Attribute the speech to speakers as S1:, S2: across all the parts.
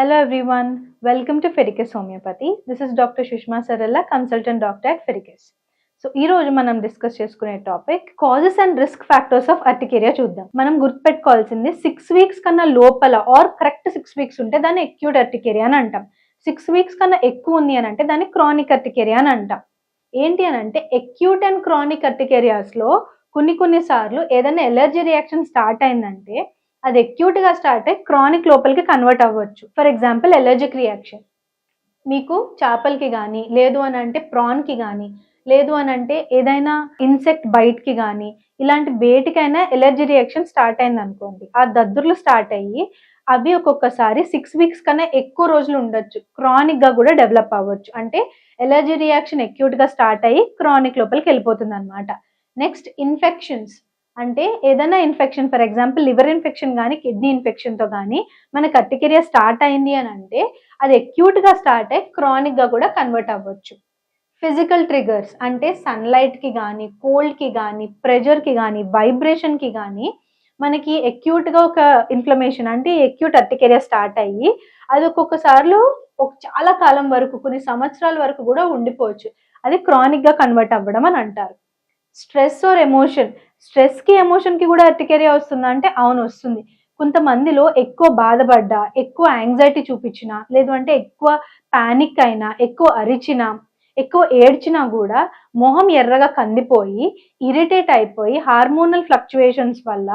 S1: Hello everyone, welcome to Fericus Homeopathy. This is Dr. Sushma Sarella, consultant doctor at Fericus. So ఈ రోజు మనం discuss చేసుకునే topic causes and risk factors of urticaria చూద్దాం మనం గుర్తుపెట్టుకోవాల్సింది six weeks కన్నా లోపల ఆర్ కరెక్ట్ సిక్స్ వీక్స్ ఉంటే దాన్ని ఎక్యూట్ అర్టికేరియా అని అంటాం సిక్స్ వీక్స్ కన్నా ఎక్కువ ఉంది అని అంటే దాన్ని క్రానిక్ అర్టికేరియా అని అంటాం ఏంటి అని అంటే ఎక్యూట్ అండ్ క్రానిక్ అర్టికేరియాస్లో కొన్ని కొన్ని సార్లు ఏదైనా ఎలర్జీ రియాక్షన్ స్టార్ట్ అయిందంటే అది అక్యూట్గా స్టార్ట్ అయ్యి క్రానిక్ లోపలికి కన్వర్ట్ అవ్వచ్చు. ఫర్ ఎగ్జాంపుల్ ఎలర్జిక్ రియాక్షన్ మీకు చేపలకి కానీ లేదు అని అంటే ప్రాన్కి కానీ లేదు అని అంటే ఏదైనా ఇన్సెక్ట్ బైట్కి కానీ ఇలాంటి వేటికైనా ఎలర్జీ రియాక్షన్ స్టార్ట్ అయింది అనుకోండి. ఆ దద్దుర్లు స్టార్ట్ అయ్యి అవి ఒక్కొక్కసారి సిక్స్ వీక్స్ కన్నా ఎక్కువ రోజులు ఉండొచ్చు. క్రానిక్గా కూడా డెవలప్ అవ్వచ్చు. అంటే ఎలర్జీ రియాక్షన్ అక్యూట్గా స్టార్ట్ అయ్యి క్రానిక్ లోపలికి వెళ్ళిపోతుంది అనమాట నెక్స్ట్ ఇన్ఫెక్షన్స్ అంటే ఏదైనా infection for example liver infection కానీ కిడ్నీ ఇన్ఫెక్షన్తో కానీ మనకి అర్టికేరియా స్టార్ట్ అయింది అని అంటే అది ఎక్యూట్గా స్టార్ట్ అయ్యి క్రానిక్గా కూడా కన్వర్ట్ అవ్వచ్చు. ఫిజికల్ ట్రిగర్స్ అంటే సన్లైట్కి కానీ కోల్డ్కి కానీ ప్రెషర్కి కానీ వైబ్రేషన్కి కానీ మనకి ఎక్యూట్గా ఒక ఇన్ఫ్లమేషన్ అంటే ఎక్యూట్ అర్టికేరియా స్టార్ట్ అయ్యి అది ఒక్కొక్కసార్లు ఒక చాలా కాలం వరకు కొన్ని సంవత్సరాల వరకు కూడా ఉండిపోవచ్చు. అది క్రానిక్గా కన్వర్ట్ అవ్వడం అని అంటారు. Stress or emotion. స్ట్రెస్కి ఎమోషన్కి కూడా అర్టికేరియా వస్తుందా? అంటే అవును వస్తుంది. కొంతమందిలో ఎక్కువ బాధపడ్డా ఎక్కువ యాంగ్జైటీ చూపించినా లేదు అంటే ఎక్కువ ప్యానిక్ అయినా ఎక్కువ అరిచినా ఎక్కువ ఏడ్చినా కూడా మొహం ఎర్రగా కందిపోయి ఇరిటేట్ అయిపోయి హార్మోనల్ ఫ్లక్చువేషన్స్ వల్ల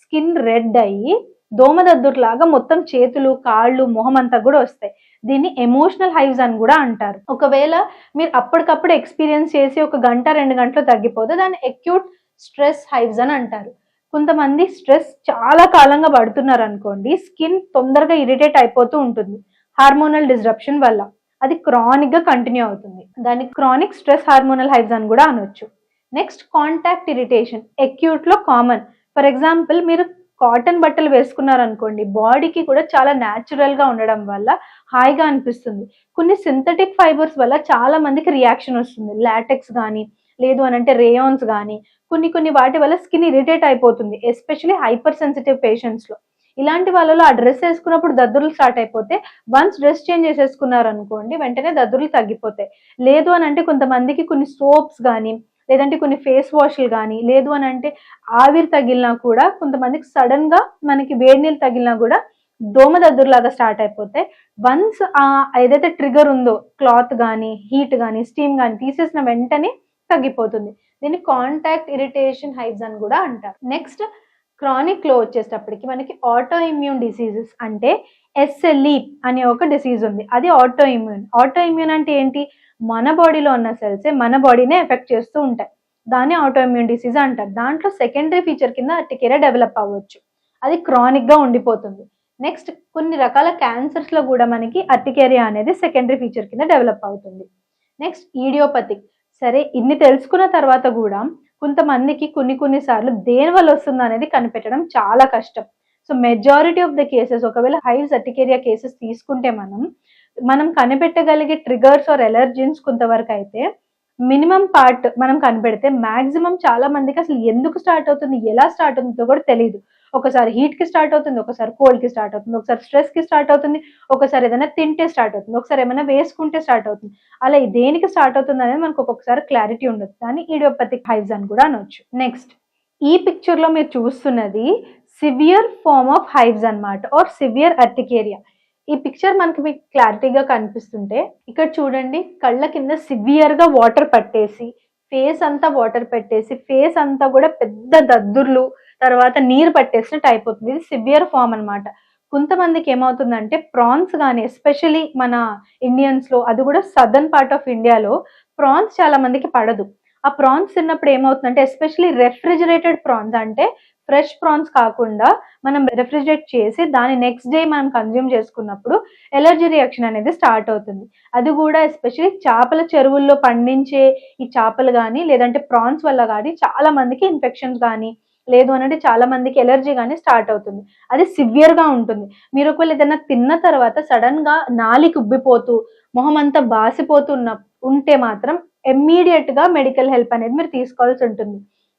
S1: స్కిన్ రెడ్ అయ్యి దోమదద్దుర్లాగా మొత్తం చేతులు కాళ్ళు మొహం అంతా కూడా వస్తాయి. దీన్ని ఎమోషనల్ హైవ్స్ అని కూడా అంటారు. ఒకవేళ మీరు అప్పటికప్పుడు ఎక్స్పీరియన్స్ చేసి ఒక గంట రెండు గంటలు తగ్గిపోతే దాన్ని ఎక్యూట్ స్ట్రెస్ హైవ్స్ అని అంటారు. కొంతమంది స్ట్రెస్ చాలా కాలంగా పడుతున్నారు అనుకోండి స్కిన్ తొందరగా ఇరిటేట్ అయిపోతూ ఉంటుంది హార్మోనల్ డిస్రప్షన్ వల్ల. అది క్రానిక్గా కంటిన్యూ అవుతుంది. దాన్ని క్రానిక్ స్ట్రెస్ హార్మోనల్ హైవ్స్ అని కూడా అనొచ్చు. నెక్స్ట్ కాంటాక్ట్ ఇరిటేషన్ ఎక్యూట్లో కామన్ ఫర్ ఎగ్జాంపుల్ మీరు కాటన్ బట్టలు వేసుకున్నారనుకోండి బాడీకి కూడా చాలా న్యాచురల్గా ఉండడం వల్ల హాయిగా అనిపిస్తుంది. కొన్ని సింథటిక్ ఫైబర్స్ వల్ల చాలా మందికి రియాక్షన్ వస్తుంది. లాటెక్స్ కానీ లేదు అని అంటే రేయాన్స్ కానీ కొన్ని కొన్ని వాటి వల్ల స్కిన్ ఇరిటేట్ అయిపోతుంది ఎస్పెషలీ హైపర్ సెన్సిటివ్ పేషెంట్స్లో ఇలాంటి వాళ్ళలో ఆ డ్రెస్ వేసుకున్నప్పుడు దద్దుర్లు స్టార్ట్ అయిపోతే వన్స్ డ్రెస్ చేంజ్ చేసేసుకున్నారు అనుకోండి వెంటనే దద్దుర్లు తగ్గిపోతాయి. లేదు అని అంటే కొంతమందికి కొన్ని సోప్స్ కానీ లేదంటే కొన్ని ఫేస్ వాష్లు కానీ లేదు అని అంటే ఆవిరి తగిలినా కూడా కొంతమందికి సడన్గా మనకి వేడి నీళ్ళు తగిలినా కూడా దోమ దద్దురులాగా స్టార్ట్ అయిపోతే వన్స్ ఆ ఏదైతే ట్రిగర్ ఉందో క్లాత్ కానీ హీట్ కానీ స్టీమ్ కానీ తీసేసిన వెంటనే తగ్గిపోతుంది. దీన్ని కాంటాక్ట్ ఇరిటేషన్ హైబ్స్ అని కూడా అంటారు. నెక్స్ట్ క్రానిక్లో వచ్చేటప్పటికి మనకి ఆటో ఇమ్యూన్ డిసీజెస్ అంటే ఎస్ఎల్ఈ అనే ఒక డిసీజ్ ఉంది. అది ఆటో ఇమ్యూన్ ఆటో ఇమ్యూన్ అంటే ఏంటి? మన బాడీలో ఉన్న సెల్సే మన బాడీనే ఎఫెక్ట్ చేస్తూ ఉంటాయి. దాన్ని ఆటో ఇమ్యూన్ డిసీజ్ అంటారు. దాంట్లో సెకండరీ ఫీచర్ కింద అర్టికేరియా డెవలప్ అవ్వచ్చు. అది క్రానిక్గా ఉండిపోతుంది. నెక్స్ట్ కొన్ని రకాల క్యాన్సర్స్లో కూడా మనకి అర్టికేరియా అనేది సెకండరీ ఫీచర్ కింద డెవలప్ అవుతుంది. నెక్స్ట్ ఈడియోపతిక్ సరే ఇన్ని తెలుసుకున్న తర్వాత కూడా కొంతమందికి కొన్ని కొన్ని సార్లు దేని వల్ల వస్తుంది అనేది కనిపెట్టడం చాలా కష్టం. So majority of the cases ఒకవేళ హై సర్టికేరియా కేసెస్ తీసుకుంటే మనం మనం కనిపెట్టగలిగే ట్రిగర్స్ ఆర్ ఎలర్జీన్స్ కొంతవరకు అయితే మినిమం పార్ట్ మనం కనిపెడితే మాక్సిమం చాలా మందికి అసలు ఎందుకు స్టార్ట్ అవుతుంది ఎలా స్టార్ట్ అవుతుందో కూడా తెలియదు ఒకసారి హీట్కి స్టార్ట్ అవుతుంది ఒకసారి కోల్డ్కి స్టార్ట్ అవుతుంది ఒకసారి స్ట్రెస్కి స్టార్ట్ అవుతుంది ఒకసారి ఏదైనా తింటే స్టార్ట్ అవుతుంది ఒకసారి ఏమైనా వేసుకుంటే స్టార్ట్ అవుతుంది. అలా దేనికి స్టార్ట్ అవుతుంది అనేది మనకు ఒక్కొక్కసారి క్లారిటీ ఉండదు. దాన్ని ఈడియోపతిక్ హైవ్స్ అని కూడా అనొచ్చు. నెక్స్ట్ ఈ పిక్చర్లో మీరు చూస్తున్నది సివియర్ ఫార్మ్ ఆఫ్ హైవ్స్ అన్నమాట ఆర్ సివియర్ అర్టికేరియా ఈ పిక్చర్ మనకి మీకు క్లారిటీగా కనిపిస్తుంటే ఇక్కడ చూడండి కళ్ళ కింద సివియర్గా వాటర్ పట్టేసి ఫేస్ అంతా వాటర్ పెట్టేసి ఫేస్ అంతా కూడా పెద్ద దద్దుర్లు తర్వాత నీరు పట్టేసినట్టు అయిపోతుంది. ఇది సివియర్ ఫామ్ అన్నమాట. కొంతమందికి ఏమవుతుందంటే ప్రాన్స్ కానీ ఎస్పెషలీ మన ఇండియన్స్లో అది కూడా సదర్న్ పార్ట్ ఆఫ్ ఇండియాలో ప్రాన్స్ చాలా మందికి పడదు. ఆ ప్రాన్స్ తిన్నప్పుడు ఏమవుతుందంటే ఎస్పెషలీ రెఫ్రిజిరేటెడ్ ప్రాన్స్ అంటే ఫ్రెష్ ప్రాన్స్ కాకుండా మనం రెఫ్రిజిరేట్ చేసి దాని నెక్స్ట్ డే మనం కన్జ్యూమ్ చేసుకున్నప్పుడు ఎలర్జీ రియాక్షన్ అనేది స్టార్ట్ అవుతుంది. అది కూడా ఎస్పెషలీ చేపల చెరువుల్లో పండించే ఈ చేపలు కానీ లేదంటే ప్రాన్స్ వల్ల కానీ చాలా మందికి ఇన్ఫెక్షన్స్ కానీ లేదు అనంటే చాలా మందికి ఎలర్జీ కానీ స్టార్ట్ అవుతుంది. అది సివియర్గా ఉంటుంది. మీరు ఒకవేళ ఏదైనా తిన్న తర్వాత సడన్గా నాలికి ఉబ్బిపోతూ మొహం అంతా బాసిపోతున్న ఉంటే మాత్రం ఇమ్మీడియట్గా మెడికల్ హెల్ప్ అనేది మీరు తీసుకోవాల్సి ఉంటుంది.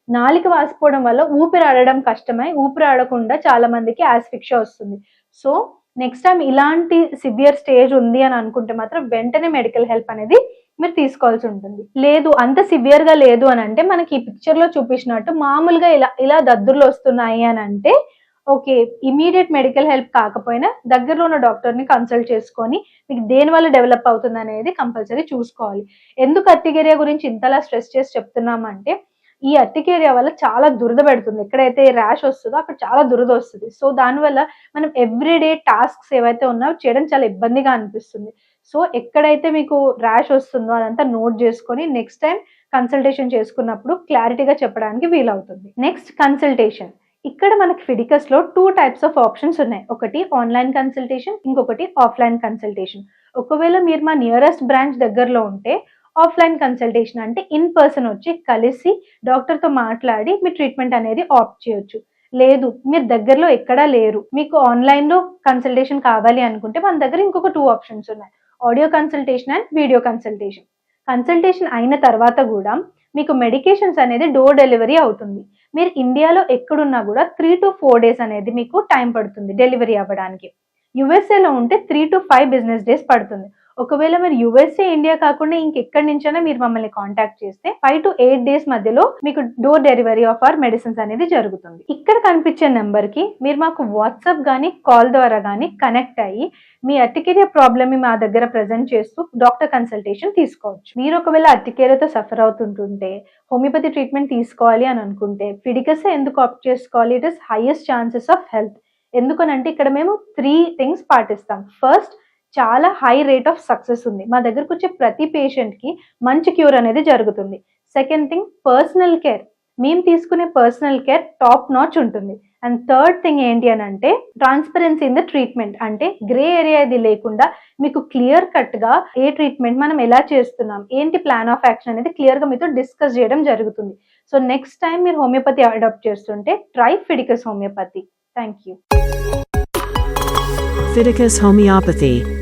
S1: నాలిక వాసిపోవడం వల్ల ఊపిరి ఆడడం కష్టమై ఊపిరి ఆడకుండా చాలా మందికి యాస్ఫిక్ష వస్తుంది. సో నెక్స్ట్ టైం ఇలాంటి సివియర్ స్టేజ్ ఉంది అని అనుకుంటే మాత్రం వెంటనే మెడికల్ హెల్ప్ అనేది మీరు తీసుకోవాల్సి ఉంటుంది. లేదు అంత సివియర్గా లేదు అని అంటే మనకి ఈ పిక్చర్లో చూపించినట్టు మామూలుగా ఇలా ఇలా దద్దుర్లు వస్తున్నాయి అని అంటే ఓకే ఇమీడియట్ మెడికల్ హెల్ప్ కాకపోయినా దగ్గరలో ఉన్న డాక్టర్ని కన్సల్ట్ చేసుకొని మీకు దేని వల్ల డెవలప్ అవుతుంది అనేది కంపల్సరీ చూసుకోవాలి. ఎందుకు అర్టిగేరియా గురించి ఇంతలా స్ట్రెస్ చేసి చెప్తున్నామంటే ఈ అర్టికేరియా వల్ల చాలా దురద పెడుతుంది. ఎక్కడైతే ర్యాష్ వస్తుందో అక్కడ చాలా దురద వస్తుంది. సో దానివల్ల మనం ఎవ్రీడే టాస్క్స్ ఏవైతే ఉన్నాయో చేయడం చాలా ఇబ్బందిగా అనిపిస్తుంది. సో ఎక్కడైతే మీకు ర్యాష్ వస్తుందో అదంతా నోట్ చేసుకొని నెక్స్ట్ టైం కన్సల్టేషన్ చేసుకున్నప్పుడు క్లారిటీగా చెప్పడానికి వీలవుతుంది. నెక్స్ట్ కన్సల్టేషన్ ఇక్కడ మనకి ఫిడికస్లో టూ టైప్స్ ఆఫ్ ఆప్షన్స్ ఉన్నాయి. ఒకటి ఆన్లైన్ కన్సల్టేషన్ ఇంకొకటి ఆఫ్లైన్ కన్సల్టేషన్ ఒకవేళ మీరు మా నియరెస్ట్ బ్రాంచ్ దగ్గరలో ఉంటే ఆఫ్లైన్ కన్సల్టేషన్ అంటే ఇన్ పర్సన్ వచ్చి కలిసి డాక్టర్తో మాట్లాడి మీ ట్రీట్మెంట్ అనేది ఆప్ట్ చేయొచ్చు. లేదు మీరు దగ్గరలో ఎక్కడా లేరు. మీకు ఆన్లైన్లో కన్సల్టేషన్ కావాలి అనుకుంటే మన దగ్గర ఇంకొక టూ ఆప్షన్స్ ఉన్నాయి. Audio consultation and video consultation. Consultation అయిన తర్వాత కూడా మీకు మెడికేషన్స్ అనేది డోర్ డెలివరీ అవుతుంది. మీరు ఇండియాలో ఎక్కడున్నా కూడా త్రీ టు ఫోర్ డేస్ అనేది మీకు టైం పడుతుంది డెలివరీ అవ్వడానికి. యుఎస్ఏలో ఉంటే three to five business days పడుతుంది. ఒకవేళ మీరు యుఎస్ఏ ఇండియా కాకుండా ఇంకెక్కడి నుంచైనా మీరు మమ్మల్ని కాంటాక్ట్ చేస్తే ఫైవ్ టు ఎయిట్ డేస్ మధ్యలో మీకు door delivery of our medicines అనేది జరుగుతుంది. ఇక్కడ కనిపించే నెంబర్కి మీరు మాకు వాట్సాప్ కానీ కాల్ ద్వారా కానీ కనెక్ట్ అయ్యి మీ అర్టికేరియా ప్రాబ్లమ్ మా దగ్గర ప్రజెంట్ చేస్తూ డాక్టర్ కన్సల్టేషన్ తీసుకోవచ్చు. మీరు ఒకవేళ అర్టికేరియాతో సఫర్ అవుతుంటుంటే హోమియోపతి ట్రీట్మెంట్ తీసుకోవాలి అని అనుకుంటే ఫిడికస్ ఎందుకు ఆప్ట్ చేసుకోవాలి? It is highest chances of health ఎందుకనంటే ఇక్కడ మేము త్రీ థింగ్స్ పాటిస్తాం. ఫస్ట్ చాలా హై రేట్ ఆఫ్ సక్సెస్ ఉంది. మా దగ్గరకు వచ్చే ప్రతి పేషెంట్కి మంచి క్యూర్ అనేది జరుగుతుంది. సెకండ్ థింగ్ పర్సనల్ కేర్ మేము తీసుకునే పర్సనల్ కేర్ టాప్ నాచ్ ఉంటుంది. అండ్ థర్డ్ థింగ్ ఏంటి అని అంటే ట్రాన్స్పరెన్సీ ఇన్ ద ట్రీట్మెంట్ అంటే గ్రే ఏరియా ఇది లేకుండా మీకు క్లియర్ కట్గా ఏ ట్రీట్మెంట్ మనం ఎలా చేస్తున్నాం ఏంటి ప్లాన్ ఆఫ్ యాక్షన్ అనేది క్లియర్గా మీతో డిస్కస్ చేయడం జరుగుతుంది. సో నెక్స్ట్ టైం మీరు హోమియోపతి అడాప్ట్ చేస్తుంటే try Fiticus homeopathy thank you
S2: Fiticus Homeopathy.